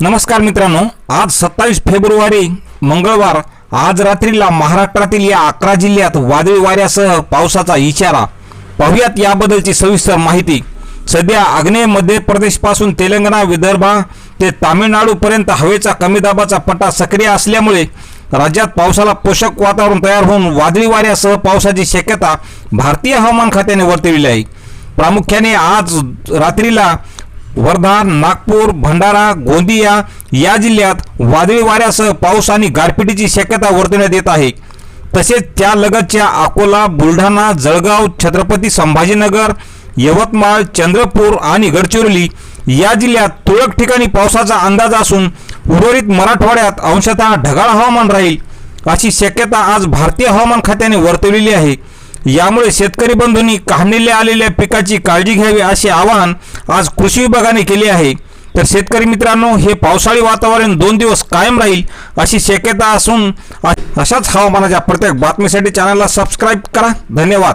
नमस्कार मित्रांनो आज सत्तावीस फेब्रुवारी मंगळवार आज रात्रीला महाराष्ट्रातील या अकरा जिल्ह्यात वादळी वाऱ्यासह पावसाचा इशारा. पाहुयात याबद्दलची सविस्तर माहिती. सध्या आग्नेय मध्य प्रदेशपासून तेलंगणा विदर्भ ते तामिळनाडूपर्यंत हवेचा कमी दाबाचा पट्टा सक्रिय असल्यामुळे राज्यात पावसाला पोषक वातावरण तयार होऊन वादळी वाऱ्यासह पावसाची शक्यता भारतीय हवामान खात्याने वर्तविली आहे. प्रामुख्याने आज रात्रीला वर्धा नागपूर भंडारा गोंदिया या जिल्ह्यात वादळी वाऱ्यासह पाऊस आणि गारपिटीची शक्यता वर्तवण्यात येत आहे. तसेच त्या लगतच्या अकोला बुलढाणा जळगाव छत्रपती संभाजीनगर यवतमाळ चंद्रपूर आणि गडचिरोली या जिल्ह्यात तुरळक ठिकाणी पावसाचा अंदाज असून उर्वरित मराठवाड्यात अंशतः ढगाळ हवामान राहील अशी शक्यता आज भारतीय हवामान खात्याने वर्तवलेली आहे. यामुळे शेतकरी बंधूंनी काढणीला आलेल्या पिकाची काळजी घ्यावी असे आवाहन आज कृषी विभागाने केले आहे. तर शेतकरी मित्रांनो हे पावसाळी वातावरण दोन दिवस कायम राहील अशी शक्यता असून अशाच हवामानाच्या प्रत्येक बातमीसाठी चॅनलला सबस्क्राईब करा. धन्यवाद.